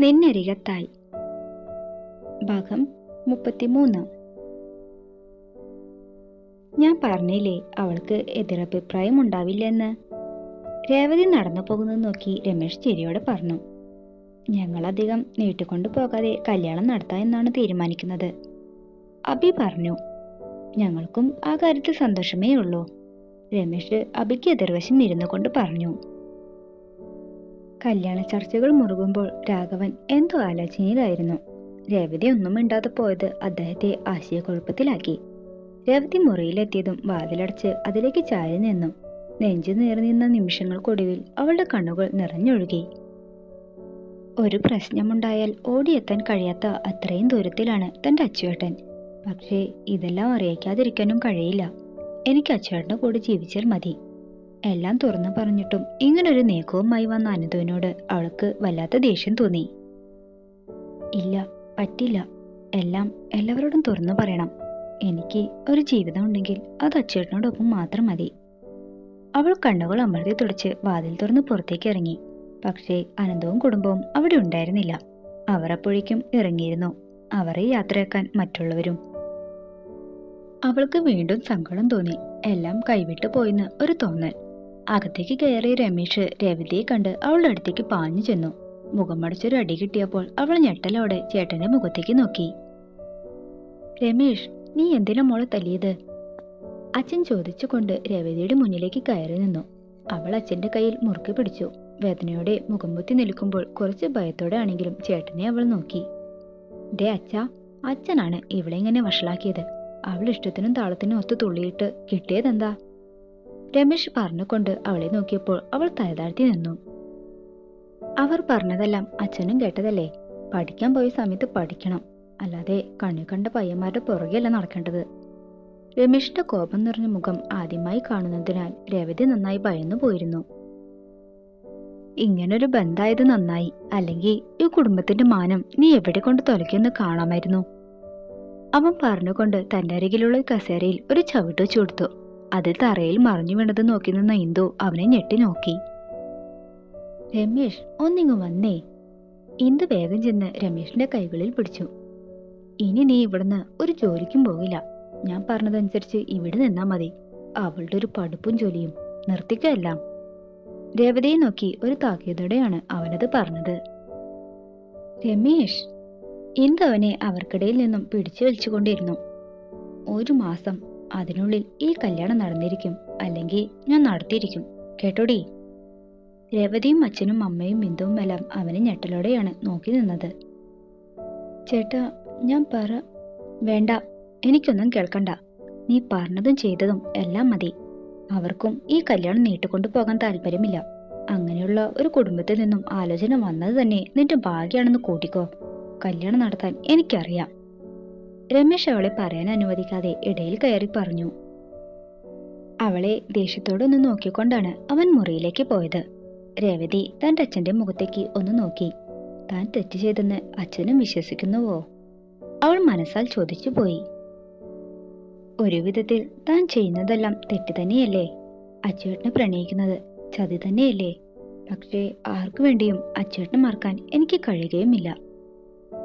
നിന്നരികത്തായി. ഭാഗം മുപ്പത്തിമൂന്ന്. ഞാൻ പറഞ്ഞില്ലേ അവൾക്ക് എതിരഭിപ്രായം ഉണ്ടാവില്ലെന്ന് രേവതി നടന്നു പോകുന്നത് നോക്കി രമേശ് ചിരിയോടെ പറഞ്ഞു. ഞങ്ങളധികം നീട്ടിക്കൊണ്ടു പോകാതെ കല്യാണം നടത്താം എന്നാണ് തീരുമാനിക്കുന്നത്. അബി പറഞ്ഞു. ഞങ്ങൾക്കും ആ കാര്യത്തിൽ സന്തോഷമേ ഉള്ളൂ രമേശ് അബിക്ക് എതിർവശം ഇരുന്നു കൊണ്ട് പറഞ്ഞു. കല്യാണ ചർച്ചകൾ മുറുകുമ്പോൾ രാഘവൻ എന്തോ ആലോചനയിലായിരുന്നു. രേവതി ഒന്നും മിണ്ടാതെ പോയത് അദ്ദേഹത്തെ ആശയക്കുഴപ്പത്തിലാക്കി. രേവതി മുറിയിലെത്തിയതും വാതിലടച്ച് അതിലേക്ക് ചാരി നിന്നു. നെഞ്ചു നീർനിന്ന നിമിഷങ്ങൾക്കൊടുവിൽ അവളുടെ കണ്ണുകൾ നിറഞ്ഞൊഴുകി. ഒരു പ്രശ്നമുണ്ടായാൽ ഓടിയെത്താൻ കഴിയാത്ത അത്രയും ദൂരത്തിലാണ് തന്റെ അച്ചുവേട്ടൻ. പക്ഷേ ഇതെല്ലാം അറിയിക്കാതിരിക്കാനും കഴിയില്ല. എനിക്ക് അച്ചുവേട്ടന്റെ കൂടി ജീവിച്ചാൽ മതി. എല്ലാം തുറന്നു പറഞ്ഞിട്ടും ഇങ്ങനൊരു നീക്കവുമായി വന്ന അനന്തുവിനോട് അവൾക്ക് വല്ലാത്ത ദേഷ്യം തോന്നി. ഇല്ല പറ്റില്ല. എല്ലാം എല്ലാവരോടും തുറന്നു പറയണം. എനിക്ക് ഒരു ജീവിതം ഉണ്ടെങ്കിൽ അത് അച്ചേട്ടനോടൊപ്പം മാത്രം മതി. അവൾ കണ്ണുകൾ അമർത്തി തുടച്ച് വാതിൽ തുറന്ന് പുറത്തേക്ക് ഇറങ്ങി. പക്ഷേ അനന്തവും കുടുംബവും അവിടെ ഉണ്ടായിരുന്നില്ല. അവർ അപ്പോഴേക്കും ഇറങ്ങിയിരുന്നു. അവരെ യാത്രയാക്കാൻ മറ്റുള്ളവരും. അവൾക്ക് വീണ്ടും സങ്കടം തോന്നി. എല്ലാം കൈവിട്ടു പോയെന്ന് ഒരു തോന്നൽ. അകത്തേക്ക് കയറിയ രമേഷ് രവിതയെ കണ്ട് അവളുടെ അടുത്തേക്ക് പാഞ്ഞു ചെന്നു. മുഖമടച്ചൊരു അടി കിട്ടിയപ്പോൾ അവൾ ഞെട്ടലോടെ ചേട്ടന്റെ മുഖത്തേക്ക് നോക്കി. രമേഷ് നീ എന്തിനാ മോളെ തല്ലിയത്? അച്ഛൻ ചോദിച്ചുകൊണ്ട് രവിതയുടെ മുന്നിലേക്ക് കയറി നിന്നു. അവൾ അച്ഛന്റെ കയ്യിൽ മുറുക്കി പിടിച്ചു. വേദനയോടെ മുഖംപൊത്തി നിൽക്കുമ്പോൾ കുറച്ച് ഭയത്തോടെ ആണെങ്കിലും ചേട്ടനെ അവൾ നോക്കി. ദേ അച്ഛ അച്ഛനാണ് ഇവളെ ഇങ്ങനെ വഷളാക്കിയത്. അവൾ ഇഷ്ടത്തിനും താളത്തിനും ഒത്തു തുള്ളിയിട്ട് കിട്ടിയതെന്താ? രമേശ് പറഞ്ഞുകൊണ്ട് അവളെ നോക്കിയപ്പോൾ അവൾ തലതാഴ്ത്തി നിന്നു. അവർ പറഞ്ഞതെല്ലാം അച്ഛനും കേട്ടതല്ലേ? പഠിക്കാൻ പോയ സമയത്ത് പഠിക്കണം. അല്ലാതെ കണ്ണു കണ്ട പയ്യന്മാരുടെ പുറകെയല്ല നടക്കേണ്ടത്. രമേഷിന്റെ കോപം നിറഞ്ഞ മുഖം ആദ്യമായി കാണുന്നതിനാൽ രവതി നന്നായി ഭയന്നു പോയിരുന്നു. ഇങ്ങനൊരു ബന്ധായത് നന്നായി. അല്ലെങ്കിൽ ഈ കുടുംബത്തിന്റെ മാനം നീ എവിടെ കൊണ്ട് തൊലയ്ക്കെന്ന് കാണാമായിരുന്നു. അവൻ പറഞ്ഞുകൊണ്ട് തന്റെ അരികിലുള്ള കസേരയിൽ ഒരു ചവിട്ട് വെച്ചു കൊടുത്തു. അതിൽ തറയിൽ മറിഞ്ഞു വീണത് നോക്കി നിന്ന ഇന്ദു അവനെ ഞെട്ടി നോക്കി. രമേഷ് ഒന്നിങ്ങു വന്നേ. ഇന്ദു വേഗം ചെന്ന് രമേഷിന്റെ കൈകളിൽ പിടിച്ചു. ഇനി നീ ഇവിടുന്ന് ഒരു ജോലിക്കും പോകില്ല. ഞാൻ പറഞ്ഞതനുസരിച്ച് ഇവിടെ നിന്നാ മതി. അവളുടെ ഒരു പടുപ്പും ജോലിയും. നിർത്തിക്കല്ല രേവതിയെ നോക്കി ഒരു താക്കീതോടെയാണ് അവനത് പറഞ്ഞത്. രമേഷ് ഇന്ദു അവനെ അവർക്കിടയിൽ നിന്നും പിടിച്ചു വലിച്ചുകൊണ്ടിരുന്നു. ഒരു മാസം അതിനുള്ളിൽ ഈ കല്യാണം നടന്നിരിക്കും അല്ലെങ്കിൽ ഞാൻ നടത്തിയിരിക്കും. കേട്ടോടി? രേവതിയും അച്ഛനും അമ്മയും ബിന്ദുവും എല്ലാം അവനെ ഞെട്ടലോടെയാണ് നോക്കി നിന്നത്. ചേട്ടാ ഞാൻ പറ. വേണ്ട എനിക്കൊന്നും കേൾക്കണ്ട. നീ പറഞ്ഞതും ചെയ്തതും എല്ലാം മതി. അവർക്കും ഈ കല്യാണം നീട്ടിക്കൊണ്ടു പോകാൻ താല്പര്യമില്ല. അങ്ങനെയുള്ള ഒരു കുടുംബത്തിൽ നിന്നും ആലോചന വന്നത് തന്നെ നിന്റെ ഭാഗ്യാണെന്ന് കൂട്ടിക്കോ. കല്യാണം നടത്താൻ എനിക്കറിയാം. രമേശ് അവളെ പറയാൻ അനുവദിക്കാതെ ഇടയിൽ കയറി പറഞ്ഞു. അവളെ ദേഷ്യത്തോടൊന്ന് നോക്കിക്കൊണ്ടാണ് അവൻ മുറിയിലേക്ക് പോയത്. രേവതി തന്റെ അച്ഛന്റെ മുഖത്തേക്ക് ഒന്ന് നോക്കി. താൻ തെറ്റ് ചെയ്തെന്ന് അച്ഛനും വിശ്വസിക്കുന്നുവോ? അവൾ മനസ്സാൽ ചോദിച്ചു പോയി. ഒരു വിധത്തിൽ താൻ ചെയ്യുന്നതെല്ലാം തെറ്റ് തന്നെയല്ലേ? അച്ചേട്ടനെ പ്രണയിക്കുന്നത് ചതി തന്നെയല്ലേ? പക്ഷേ ആർക്കു വേണ്ടിയും അച്ചേട്ടനെ മറക്കാൻ എനിക്ക് കഴിയുകയുമില്ല.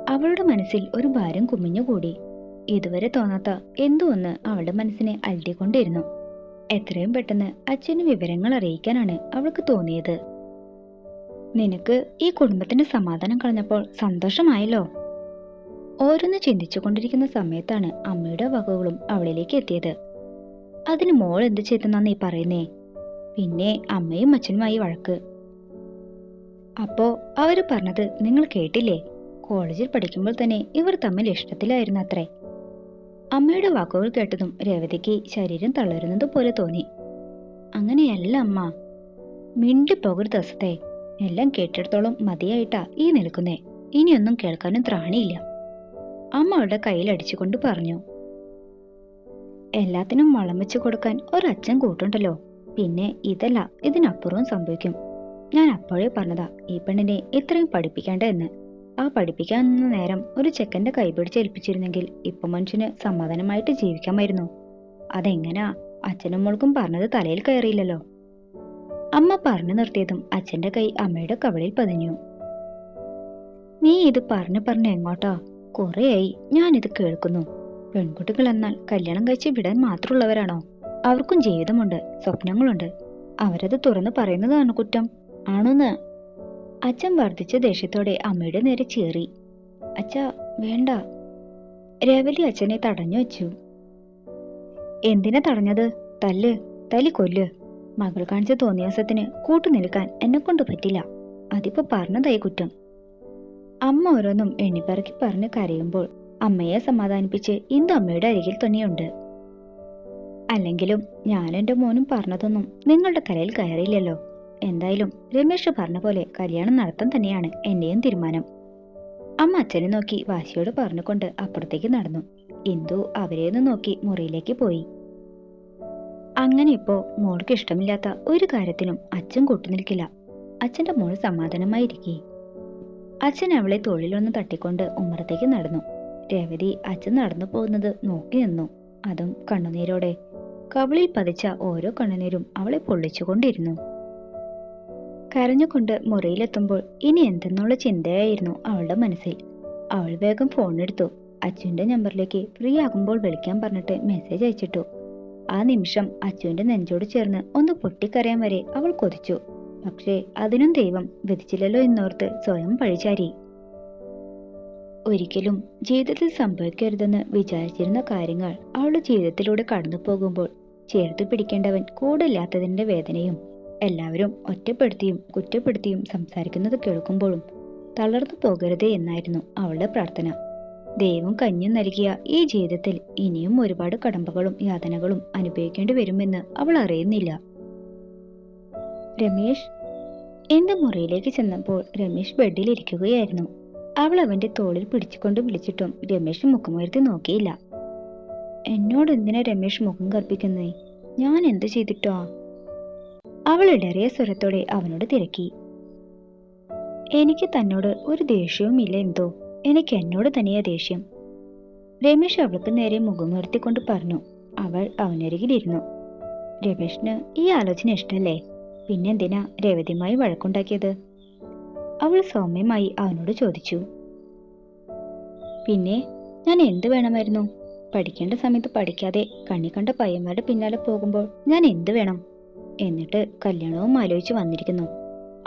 അവളുടെ മനസ്സിൽ ഒരു ഭാരം കുമിഞ്ഞുകൂടി. ഇതുവരെ തോന്നാത്ത എന്തോ ഒന്ന് അവളുടെ മനസ്സിനെ അലട്ടിക്കൊണ്ടിരുന്നു. എത്രയും പെട്ടെന്ന് അച്ഛന് വിവരങ്ങൾ അറിയിക്കാനാണ് അവൾക്ക് തോന്നിയത്. നിനക്ക് ഈ കുടുംബത്തിന്റെ സമാധാനം കളഞ്ഞപ്പോൾ സന്തോഷമായല്ലോ? ഓരോന്ന് ചിന്തിച്ചു കൊണ്ടിരിക്കുന്ന സമയത്താണ് അമ്മയുടെ വകകളും അവളിലേക്ക് എത്തിയത്. അതിന് മോൾ എന്ത് ചെയ്തെന്നാ നീ പറയുന്നേ? പിന്നെ അമ്മയും അച്ഛനുമായി വഴക്ക്. അപ്പോ അവർ പറഞ്ഞത് നിങ്ങൾ കേട്ടില്ലേ? കോളേജിൽ പഠിക്കുമ്പോൾ തന്നെ ഇവർ തമ്മിൽ ഇഷ്ടത്തിലായിരുന്നു അത്രേ അമ്മയുടെ വാക്കുകൾ കേട്ടതും രേവതിക്ക് ശരീരം തളരുന്നത് പോലെ തോന്നി. അങ്ങനെയല്ല അമ്മ. മിണ്ടിപ്പോകരുത് ദിവസത്തെ എല്ലാം കേട്ടിടത്തോളം മതിയായിട്ടാ ഈ നിൽക്കുന്നേ. ഇനിയൊന്നും കേൾക്കാനും ത്രാണിയില്ല. അമ്മയുടെ അവളുടെ കയ്യിൽ അടിച്ചുകൊണ്ട് പറഞ്ഞു. എല്ലാത്തിനും വളം വെച്ച് കൊടുക്കാൻ ഒരച്ഛൻ കൂട്ടുണ്ടല്ലോ. പിന്നെ ഇതല്ല ഇതിനപ്പുറവും സംഭവിക്കും. ഞാൻ അപ്പോഴേ പറഞ്ഞതാ ഈ പെണ്ണിനെ ഇത്രയും പഠിപ്പിക്കേണ്ട എന്ന് ആ പഠിപ്പിക്കാൻ നിന്ന നേരം ഒരു ചെക്കന്റെ കൈപിടിച്ച് ഏൽപ്പിച്ചിരുന്നെങ്കിൽ ഇപ്പൊ മനുഷ്യന് സമാധാനമായിട്ട് ജീവിക്കാമായിരുന്നു. അതെങ്ങനാ? അച്ഛനും മോൾക്കും പറഞ്ഞത് തലയിൽ കയറിയില്ലല്ലോ. അമ്മ പറഞ്ഞു നിർത്തിയതും അച്ഛന്റെ കൈ അമ്മയുടെ കവളിൽ പതിഞ്ഞു. നീ ഇത് പറഞ്ഞു പറഞ്ഞു എങ്ങോട്ടാ? കുറേയായി. ഞാനിത് കേൾക്കുന്നു. പെൺകുട്ടികൾ എന്നാൽ കല്യാണം കഴിച്ച് വിടാൻ മാത്രമുള്ളവരാണോ? അവർക്കും ജീവിതമുണ്ട് സ്വപ്നങ്ങളുണ്ട്. അവരത് തുറന്നു പറയുന്നതാണ് കുറ്റം. ആണോന്ന്? അച്ഛൻ വർദ്ധിച്ച ദേഷ്യത്തോടെ അമ്മയുടെ നേരെ ചീറി. അച്ഛ വേണ്ട. രവലി അച്ഛനെ തടഞ്ഞു വച്ചു. എന്തിനാ തടഞ്ഞത്? തല്ല് തല്ലി കൊല്ല്. മകൾ കാണിച്ച തോന്നിയാസത്തിന് കൂട്ടുനിൽക്കാൻ എന്നെ കൊണ്ട് പറ്റില്ല. അതിപ്പോ പറഞ്ഞതായി കുറ്റം. അമ്മ ഓരോന്നും എണ്ണിപ്പറക്കി പറഞ്ഞ് കരയുമ്പോൾ അമ്മയെ സമാധാനിപ്പിച്ച് ഇന്ദു അമ്മയുടെ അരികിൽ തന്നെയുണ്ട് അല്ലെങ്കിലും ഞാൻ എന്റെ മോനും പറഞ്ഞതൊന്നും നിങ്ങളുടെ തലയിൽ കയറിയില്ലല്ലോ. എന്തായാലും രമേശ് പറഞ്ഞ പോലെ കല്യാണം നടത്താൻ തന്നെയാണ് എന്റെയും തീരുമാനം. അമ്മ അച്ഛനെ നോക്കി വാശിയോട് പറഞ്ഞുകൊണ്ട് അപ്പുറത്തേക്ക് നടന്നു. ഇന്ദു അവരെയൊന്ന് നോക്കി മുറിയിലേക്ക് പോയി. അങ്ങനെ ഇപ്പോ മോൾക്ക് ഇഷ്ടമില്ലാത്ത ഒരു കാര്യത്തിനും അച്ഛൻ കൂട്ടുനിൽക്കില്ല അച്ഛന്റെ മോൾ സമാധാനമായിരിക്കെ. അച്ഛൻ അവളെ തൊഴിലൊന്ന് തട്ടിക്കൊണ്ട് ഉമ്മറത്തേക്ക് നടന്നു. രേവതി അച്ഛൻ നടന്നു പോകുന്നത് നോക്കി നിന്നു. അതും കണ്ണുനീരോടെ. കവിളിൽ പതിച്ച ഓരോ കണ്ണുനീരും അവളെ പൊള്ളിച്ചുകൊണ്ടിരുന്നു കരഞ്ഞുകൊണ്ട് മുറിയിലെത്തുമ്പോൾ ഇനി എന്തെന്നുള്ള ചിന്തയായിരുന്നു അവളുടെ മനസ്സിൽ. അവൾ വേഗം ഫോൺ എടുത്തു. അച്ഛന്റെ നമ്പറിലേക്ക് ഫ്രീ ആകുമ്പോൾ വിളിക്കാൻ പറഞ്ഞിട്ട് മെസ്സേജ് അയച്ചിട്ടു. ആ നിമിഷം അച്ഛന്റെ നെഞ്ചോട് ചേർന്ന് ഒന്ന് പൊട്ടിക്കരയാൻ വരെ അവൾ കൊതിച്ചു. പക്ഷേ അതിനും ദൈവം വിധിച്ചില്ലല്ലോ എന്നോർത്ത് സ്വയം പഴിചാരി. ഒരിക്കലും ജീവിതത്തിൽ സംഭവിക്കരുതെന്ന് വിചാരിച്ചിരുന്ന കാര്യങ്ങൾ അവളുടെ ജീവിതത്തിലൂടെ കടന്നു പോകുമ്പോൾ ചേർത്ത് പിടിക്കേണ്ടവൻ കൂടില്ലാത്തതിന്റെ വേദനയും എല്ലാവരും ഒറ്റപ്പെടുത്തിയും കുറ്റപ്പെടുത്തിയും സംസാരിക്കുന്നത് കേൾക്കുമ്പോഴും തളർന്നു പോകരുതേ എന്നായിരുന്നു അവളുടെ പ്രാർത്ഥന. ദൈവം കഞ്ഞു നൽകിയ ഈ ജീവിതത്തിൽ ഇനിയും ഒരുപാട് കടമ്പകളും യാതനകളും അനുഭവിക്കേണ്ടി വരുമെന്ന് അവൾ അറിയുന്നില്ല. രമേശ് എന്റെ മുറിയിലേക്ക് ചെന്നപ്പോൾ രമേശ് ബെഡിലിരിക്കുകയായിരുന്നു അവൾ അവന്റെ തോളിൽ പിടിച്ചുകൊണ്ട് വിളിച്ചിട്ടും രമേശ് മുഖമുയർത്തി നോക്കിയില്ല. എന്നോട് എന്തിനാ രമേശ് മുഖം കർപ്പിക്കുന്നേ ഞാൻ എന്ത് ചെയ്തിട്ടോ? അവൾ ഇടറിയ സ്വരത്തോടെ അവനോട് തിരക്കി. എനിക്ക് തന്നോട് ഒരു ദേഷ്യവും ഇല്ല എന്തോ. എനിക്ക് എന്നോട് തന്നെയാ ദേഷ്യം. രമേശ് അവൾക്ക് നേരെ മുഖമുയർത്തിക്കൊണ്ട് പറഞ്ഞു. അവൾ അവനരികിലിരുന്നു രമേശിന് ഈ ആലോചന ഇഷ്ടല്ലേ? പിന്നെന്തിനാ രേവതിയുമായി വഴക്കുണ്ടാക്കിയത്? അവൾ സൗമ്യമായി അവനോട് ചോദിച്ചു. പിന്നെ ഞാൻ എന്ത് വേണമായിരുന്നു? പഠിക്കേണ്ട സമയത്ത് പഠിക്കാതെ കണ്ണി കണ്ട പയ്യന്മാരുടെ പിന്നാലെ പോകുമ്പോൾ ഞാൻ എന്ത് വേണം? എന്നിട്ട് കല്യാണവും ആലോചിച്ച് വന്നിരിക്കുന്നു.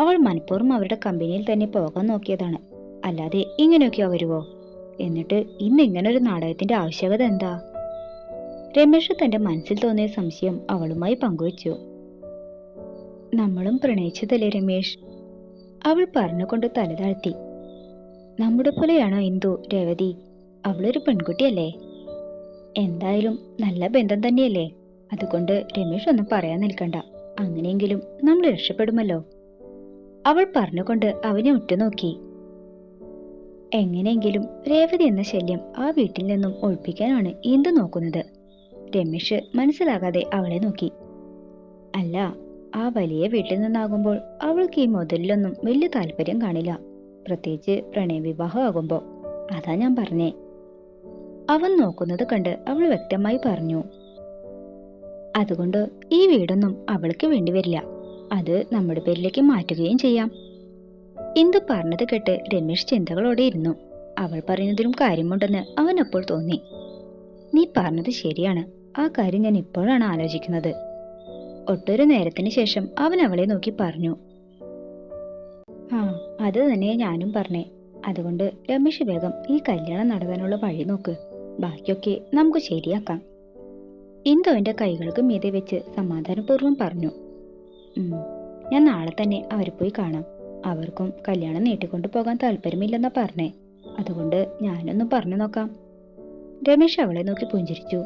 അവൾ മനഃപൂർവം അവരുടെ കമ്പനിയിൽ തന്നെ പോകാൻ നോക്കിയതാണ്. അല്ലാതെ ഇങ്ങനെയൊക്കെയോ വരുവോ? എന്നിട്ട് ഇന്ന് ഇങ്ങനൊരു നാടകത്തിന്റെ ആവശ്യകത എന്താ? രമേശ് തന്റെ മനസ്സിൽ തോന്നിയ സംശയം അവളുമായി പങ്കുവച്ചു. നമ്മളും പ്രണയിച്ചതല്ലേ രമേശ്? അവൾ പറഞ്ഞുകൊണ്ട് തല താഴ്ത്തി. നമ്മുടെ പോലെയാണോ ഇന്ദു രേവതി? അവളൊരു പെൺകുട്ടിയല്ലേ? എന്തായാലും നല്ല ബന്ധം തന്നെയല്ലേ? അതുകൊണ്ട് രമേശ് ഒന്നും പറയാൻ നിൽക്കണ്ട. അങ്ങനെയെങ്കിലും നമ്മൾ രക്ഷപ്പെടുമല്ലോ. അവൾ പറഞ്ഞുകൊണ്ട് അവനെ ഉറ്റുനോക്കി. എങ്ങനെയെങ്കിലും രേവതി എന്ന ശല്യം ആ വീട്ടിൽ നിന്നും ഒഴിപ്പിക്കാനാണ് ഇന്ദു നോക്കുന്നത്? രമേശ് മനസ്സിലാകാതെ അവളെ നോക്കി. അല്ല ആ വലിയ വീട്ടിൽ നിന്നാകുമ്പോൾ അവൾക്ക് ഈ മുതലിലൊന്നും വലിയ താല്പര്യം കാണില്ല. പ്രത്യേകിച്ച് പ്രണയവിവാഹം ആകുമ്പോൾ. അതാ ഞാൻ പറഞ്ഞേ. അവൻ നോക്കുന്നത് കണ്ട് അവൾ വ്യക്തമായി പറഞ്ഞു. അതുകൊണ്ട് ഈ വീടൊന്നും അവൾക്ക് വേണ്ടി വരില്ല. അത് നമ്മുടെ പേരിലേക്ക് മാറ്റുകയും ചെയ്യാം. ഇന്ദു പറഞ്ഞത് കേട്ട് രമേശ് ചിന്തകളോടെ ഇരുന്നു. അവൾ പറയുന്നതിലും കാര്യമുണ്ടെന്ന് അവൻ അപ്പോൾ തോന്നി. നീ പറഞ്ഞത് ശരിയാണ്. ആ കാര്യം ഞാൻ ഇപ്പോഴാണ് ആലോചിക്കുന്നത്. ഒട്ടൊരു നേരത്തിന് ശേഷം അവൻ അവളെ നോക്കി പറഞ്ഞു. ആ അത് തന്നെ ഞാനും പറഞ്ഞേ. അതുകൊണ്ട് രമേശ് വേഗം ഈ കല്യാണം നടത്താനുള്ള വഴി നോക്ക്. ബാക്കിയൊക്കെ നമുക്ക് ശരിയാക്കാം. ഇന്ദു എന്റെ കൈകൾക്ക് മീതെ വെച്ച് സമാധാനപൂർവം പറഞ്ഞു. ഞാൻ നാളെ തന്നെ അവരെ പോയി കാണാം. അവർക്കും കല്യാണം നീട്ടിക്കൊണ്ടു പോകാൻ താല്പര്യമില്ലെന്നാ പറഞ്ഞേ. അതുകൊണ്ട് ഞാനൊന്ന് പറഞ്ഞു നോക്കാം. രമേശ് അവളെ നോക്കി പുഞ്ചിരിച്ചു.